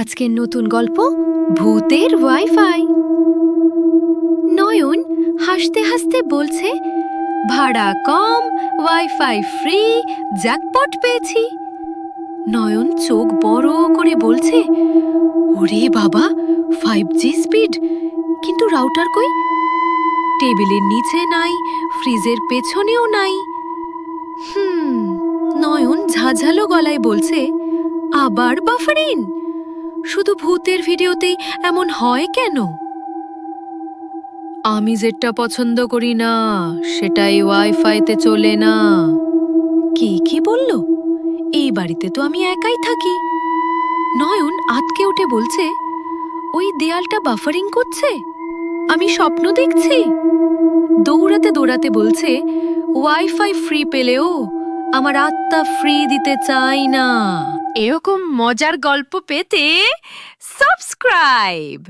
আজকের নতুন গল্প, ভূতের ওয়াইফাই। নয়ন হাসতে হাসতে বলছে, ভাড়া কম, ওয়াইফাই ফ্রি, জ্যাকপট পেয়েছি। নয়ন চোখ বড় করে বলছে, ওরে বাবা ফাইভ জি স্পিড কিন্তু রাউটার কই? টেবিলের নিচে নাই ফ্রিজের পেছনেও নাই। হুম, নয়ন ঝাঝালো গলায় বলছে, আবার বাফারিন শুধু ভূতের ভিডিওতেই এমন হয় কেন? আমি যেটা পছন্দ করি না, সেটাই ওয়াইফাইতে চলে না। কি কি বলল? এই বাড়িতে তো আমি একাই থাকি। নয়ন আতকে উঠে বলছে, ওই দেয়ালটা বাফারিং করছে। আমি স্বপ্ন দেখছি। দৌড়াতে দৌড়াতে বলছে, ওয়াইফাই ফ্রি পেলেও আমার আত্মা ফ্রি দিতে চাই না। এরকম মজার গল্প পেতে সাবস্ক্রাইব